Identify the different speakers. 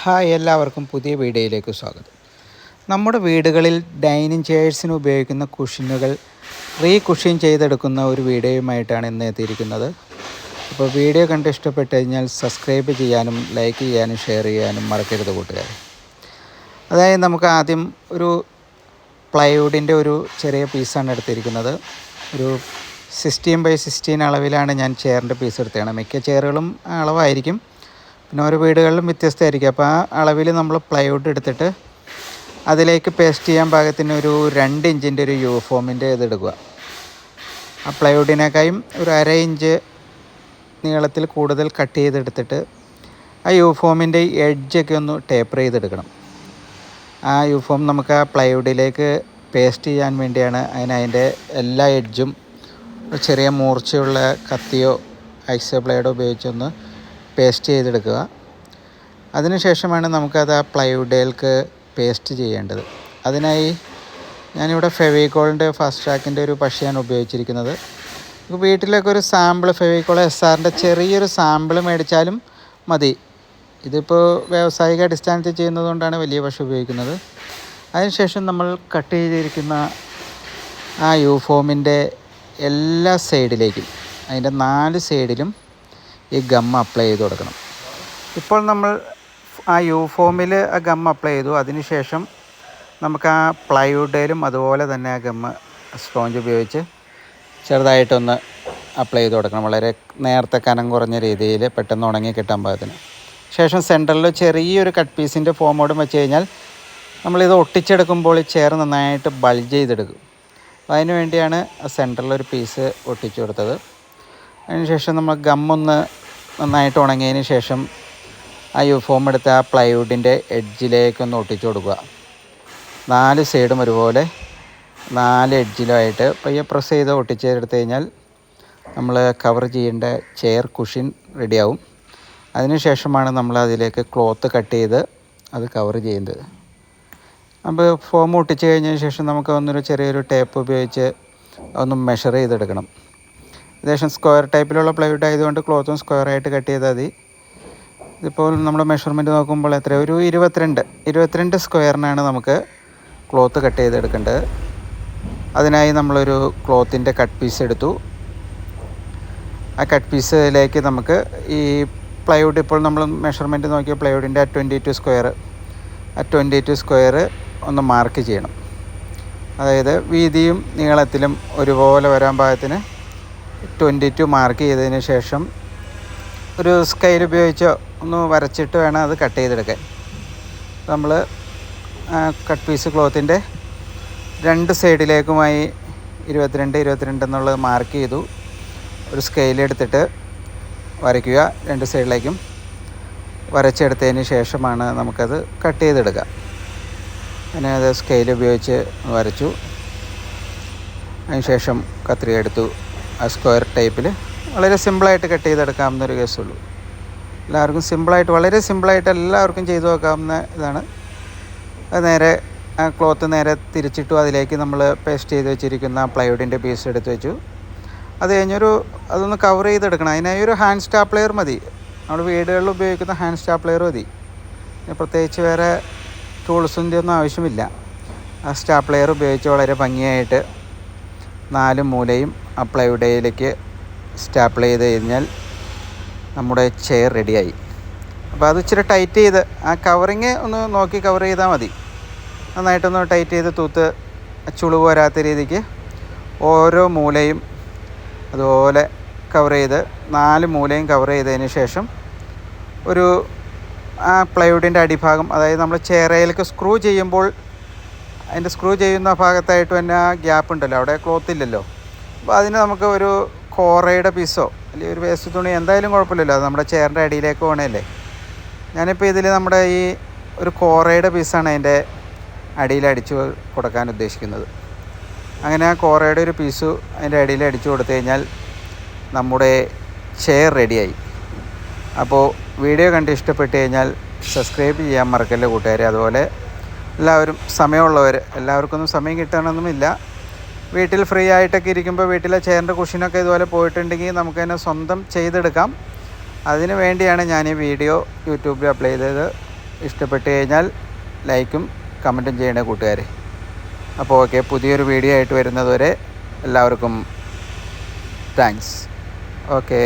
Speaker 1: Hi എല്ലാവർക്കും പുതിയ വീഡിയോയിലേക്ക് സ്വാഗതം. നമ്മുടെ വീടുകളിൽ ഡൈനിങ് ചെയർസിന് ഉപയോഗിക്കുന്ന കുഷിനുകൾ റീ കുഷിൻ ചെയ്തെടുക്കുന്ന ഒരു വീഡിയോയുമായിട്ടാണ് ഇന്ന് എത്തിയിരിക്കുന്നത്. അപ്പോൾ വീഡിയോ കണ്ട് ഇഷ്ടപ്പെട്ട് കഴിഞ്ഞാൽ സബ്സ്ക്രൈബ് ചെയ്യാനും ലൈക്ക് ചെയ്യാനും ഷെയർ ചെയ്യാനും മറക്കരുത് കൂട്ടുകാർ അതായത് നമുക്ക് ആദ്യം ഒരു പ്ലൈവുഡിന്റെ ഒരു ചെറിയ പീസാണ് എടുത്തിരിക്കുന്നത്. ഒരു സിക്സ്റ്റീൻ ബൈ സിക്സ്റ്റീൻ അളവിലാണ് ഞാൻ ചെയറിന്റെ പീസ് എടുത്തതാണ് മിക്ക ചെയറുകളും അളവായിരിക്കും. പിന്നെ ഓരോ വീടുകളിലും വ്യത്യസ്തമായിരിക്കും. അപ്പോൾ ആ അളവിൽ നമ്മൾ പ്ലൈവുഡ് എടുത്തിട്ട് അതിലേക്ക് പേസ്റ്റ് ചെയ്യാൻ പാകത്തിന് ഒരു രണ്ട് ഇഞ്ചിന്റെ ഒരു യൂഫോമിന്റെ ഇത് എടുക്കുക. ആ പ്ലൈവുഡിനേക്കായും ഒരു അര ഇഞ്ച് നീളത്തിൽ കൂടുതൽ കട്ട് ചെയ്തെടുത്തിട്ട് ആ യൂഫോമിന്റെ എഡ്ജൊക്കെ ഒന്ന് ടേപ്പർ ചെയ്തെടുക്കണം. ആ യൂഫോം നമുക്ക് ആ പ്ലൈവുഡിലേക്ക് പേസ്റ്റ് ചെയ്യാൻ വേണ്ടിയാണ് അതിന് അതിന്റെ എല്ലാ എഡ്ജും ചെറിയ മൂർച്ചയുള്ള കത്തിയോ ഐസ് ബ്ലേഡോ ഉപയോഗിച്ചൊന്ന് പേസ്റ്റ് ചെയ്തെടുക്കുക. അതിനുശേഷമാണ് നമുക്കത് ആ പ്ലൈവുഡേൽക്ക് പേസ്റ്റ് ചെയ്യേണ്ടത്. അതിനായി ഞാനിവിടെ ഫെവിക്കോളിന്റെ ഫാസ്റ്റ് ട്രാക്കിന്റെ ഒരു പക്ഷിയാണ് ഉപയോഗിച്ചിരിക്കുന്നത്. ഇപ്പോൾ വീട്ടിലൊക്കെ ഒരു സാമ്പിൾ ഫെവിക്കോൾ എസ് ആറിന്റെ ചെറിയൊരു സാമ്പിൾ മേടിച്ചാലും മതി. ഇതിപ്പോൾ വ്യാവസായിക അടിസ്ഥാനത്തിൽ ചെയ്യുന്നതുകൊണ്ടാണ് വലിയ പശ ഉപയോഗിക്കുന്നത്. അതിനുശേഷം നമ്മൾ കട്ട് ചെയ്തിരിക്കുന്ന ആ യൂഫോമിന്റെ എല്ലാ സൈഡിലേക്കും അതിന്റെ നാല് സൈഡിലും ഈ ഗം അപ്ലൈ ചെയ്ത് കൊടുക്കണം. ഇപ്പോൾ നമ്മൾ ആ യൂഫോമിൽ ആ ഗം അപ്ലൈ ചെയ്തു. അതിനുശേഷം നമുക്ക് ആ പ്ലൈവുഡിലും അതുപോലെ തന്നെ ആ ഗം സ്പോഞ്ച് ഉപയോഗിച്ച് ചെറുതായിട്ടൊന്ന് അപ്ലൈ ചെയ്ത് കൊടുക്കണം. വളരെ നേരത്തെ കനം കുറഞ്ഞ രീതിയിൽ പെട്ടെന്ന് ഉണങ്ങി കിട്ടാൻ പാകത്തിന്. ശേഷം സെന്ററിൽ ചെറിയൊരു കട്ട് പീസിന്റെ ഫോമോടും വെച്ച് കഴിഞ്ഞാൽ നമ്മളിത് ഒട്ടിച്ചെടുക്കുമ്പോൾ ചെയർ നന്നായിട്ട് ബൾജ് ചെയ്തെടുക്കും. അതിനുവേണ്ടിയാണ് സെന്ററിൽ ഒരു പീസ് ഒട്ടിച്ചു കൊടുത്തത്. അതിനുശേഷം നമ്മൾ ഗമ്മൊന്ന് നന്നായിട്ട് ഉണങ്ങിയതിന് ശേഷം ആ യൂഫോം എടുത്ത് ആ പ്ലൈവുഡിന്റെ എഡ്ജിലേക്കൊന്ന് ഒട്ടിച്ചു കൊടുക്കുക. നാല് സൈഡും ഒരുപോലെ നാല് എഡ്ജിലുമായിട്ട് പയ്യെ പ്രസ് ചെയ്ത് ഒട്ടിച്ചെടുത്ത് കഴിഞ്ഞാൽ നമ്മൾ കവർ ചെയ്യേണ്ട ചെയർ കുഷിൻ റെഡിയാവും. അതിനുശേഷമാണ് നമ്മൾ അതിലേക്ക് ക്ലോത്ത് കട്ട് ചെയ്ത് അത് കവർ ചെയ്യുന്നത്. അപ്പോൾ ഫോം ഒട്ടിച്ച് കഴിഞ്ഞതിന് ശേഷം നമുക്ക് ഒന്നൊരു ചെറിയൊരു ടേപ്പ് ഉപയോഗിച്ച് ഒന്ന് മെഷർ ചെയ്തെടുക്കണം. ഏകദേശം സ്ക്വയർ ടൈപ്പിലുള്ള പ്ലൈവുഡ് ആയതുകൊണ്ട് ക്ലോത്തും സ്ക്വയർ ആയിട്ട് കട്ട് ചെയ്താൽ മതി. ഇതിപ്പോൾ നമ്മൾ മെഷർമെന്റ് നോക്കുമ്പോൾ എത്ര ഒരു ഇരുപത്തിരണ്ട്. ഇരുപത്തിരണ്ട് സ്ക്വയറിനാണ് നമുക്ക് ക്ലോത്ത് കട്ട് ചെയ്തെടുക്കേണ്ടത്. അതിനായി നമ്മളൊരു ക്ലോത്തിന്റെ കട്ട് പീസ് എടുത്തു. ആ കട്ട് പീസിലേക്ക് നമുക്ക് ഈ പ്ലൈവുഡ് ഇപ്പോൾ നമ്മൾ മെഷർമെന്റ് നോക്കിയ പ്ലൈവുഡിന്റെ ആ ട്വന്റി ടു സ്ക്വയർ ആ ട്വന്റി ടു സ്ക്വയർ ഒന്ന് മാർക്ക് ചെയ്യണം. അതായത് വീതിയും നീളത്തിലും ഒരുപോലെ വരാൻ പാകത്തിന് ട്വന്റി ടു മാർക്ക് ചെയ്തതിന് ശേഷം ഒരു സ്കെയിൽ ഉപയോഗിച്ച് ഒന്ന് വരച്ചിട്ട് വേണം അത് കട്ട് ചെയ്തെടുക്കാൻ. നമ്മൾ കട്ട് പീസ് ക്ലോത്തിന്റെ രണ്ട് സൈഡിലേക്കുമായി ഇരുപത്തിരണ്ട് ഇരുപത്തിരണ്ട് എന്നുള്ളത് മാർക്ക് ചെയ്തു. ഒരു സ്കെയിൽ എടുത്തിട്ട് വരയ്ക്കുക രണ്ട് സൈഡിലേക്കും വരച്ചെടുത്തതിന് ശേഷമാണ് നമുക്കത് കട്ട് ചെയ്തെടുക്കുക. അങ്ങനെ അത് സ്കെയിൽ ഉപയോഗിച്ച് വരച്ചു. അതിനുശേഷം കത്രിക എടുത്തു. സ്ക്വയർ ടൈപ്പിൽ വളരെ സിമ്പിളായിട്ട് കട്ട് ചെയ്തെടുക്കാവുന്ന ഒരു കേസുള്ളൂ. എല്ലാവർക്കും സിമ്പിളായിട്ട് വളരെ സിമ്പിളായിട്ട് എല്ലാവർക്കും ചെയ്തു നോക്കാവുന്ന ഇതാണ്. നേരെ ആ ക്ലോത്ത് നേരെ തിരിച്ചിട്ടു അതിലേക്ക് നമ്മൾ പേസ്റ്റ് ചെയ്ത് വെച്ചിരിക്കുന്ന പ്ലൈവുഡിന്റെ പീസ് എടുത്ത് വെച്ചു. അത് കഴിഞ്ഞൊരു അതൊന്ന് കവർ ചെയ്തെടുക്കണം. അതിനായി ഒരു ഹാൻഡ് സ്റ്റാപ്ലെയർ മതി. നമ്മൾ വീടുകളിൽ ഉപയോഗിക്കുന്ന ഹാൻഡ് സ്റ്റാപ്ലെയർ മതി. പ്രത്യേകിച്ച് വേറെ ടൂൾസിന്റെ ഒന്നും ആവശ്യമില്ല. ആ സ്റ്റാപ്ലെയർ ഉപയോഗിച്ച് വളരെ ഭംഗിയായിട്ട് നാല് മൂലയും ആ സ്റ്റാപ്പിൾ ചെയ്ത് കഴിഞ്ഞാൽ നമ്മുടെ ചെയർ റെഡിയായി അപ്പോൾ അത് ഇച്ചിരി ടൈറ്റ് ചെയ്ത് ആ കവറിങ് ഒന്ന് നോക്കി കവർ ചെയ്താൽ മതി. നന്നായിട്ടൊന്ന് ടൈറ്റ് ചെയ്ത് തൂത്ത് ചുളിവ് വരാത്ത രീതിക്ക് ഓരോ മൂലയും അതുപോലെ കവർ ചെയ്ത് നാല് മൂലയും കവർ ചെയ്തതിന് ശേഷം ഒരു ആ പ്ലൈവുഡിന്റെ അടിഭാഗം അതായത് നമ്മൾ ചെയറയിലേക്ക് സ്ക്രൂ ചെയ്യുമ്പോൾ അതിന്റെ സ്ക്രൂ ചെയ്യുന്ന ഭാഗത്തായിട്ട് തന്നെ ആ ഗ്യാപ്പ് ഉണ്ടല്ലോ അവിടെ ക്ലോത്ത് ഇല്ലല്ലോ. അപ്പോൾ അതിന് നമുക്ക് ഒരു കോറയുടെ പീസോ അല്ലെങ്കിൽ ഒരു വേസ്റ്റ് തുണി എന്തായാലും കുഴപ്പമില്ലല്ലോ. അത് നമ്മുടെ ചെയറിന്റെ അടിയിലേക്ക് പോകണല്ലേ ഞാനിപ്പോൾ ഇതിൽ നമ്മുടെ ഈ ഒരു കോറയുടെ പീസാണ് അതിന്റെ അടിയിൽ അടിച്ചു കൊടുക്കാൻ ഉദ്ദേശിക്കുന്നത്. അങ്ങനെ ആ കോറയുടെ ഒരു പീസ് അതിന്റെ അടിയിൽ അടിച്ചു കൊടുത്തു കഴിഞ്ഞാൽ നമ്മുടെ ചെയർ റെഡിയായി അപ്പോൾ വീഡിയോ കണ്ട് ഇഷ്ടപ്പെട്ട് കഴിഞ്ഞാൽ സബ്സ്ക്രൈബ് ചെയ്യാൻ മറക്കല്ലേ കൂട്ടുകാരെ. അതുപോലെ എല്ലാവരും സമയമുള്ളവർ എല്ലാവർക്കൊന്നും സമയം കിട്ടണമെന്നുമില്ല വീട്ടിൽ ഫ്രീ ആയിട്ടൊക്കെ ഇരിക്കുമ്പോൾ വീട്ടിലെ ചെയറിന്റെ കുഷനൊക്കെ ഇതുപോലെ പോയിട്ടുണ്ടെങ്കിൽ നമുക്ക് തന്നെ സ്വന്തം ചെയ്തെടുക്കാം. അതിന് വേണ്ടിയാണ് ഞാൻ ഈ വീഡിയോ യൂട്യൂബിൽ അപ്ലൈ ചെയ്തത്. ഇഷ്ടപ്പെട്ട് കഴിഞ്ഞാൽ ലൈക്കും കമന്റും ചെയ്യണേ കൂട്ടുകാരെ. അപ്പോൾ ഓക്കെ പുതിയൊരു വീഡിയോ ആയിട്ട് വരുന്നതുവരെ എല്ലാവർക്കും താങ്ക്സ്. ഓക്കേ.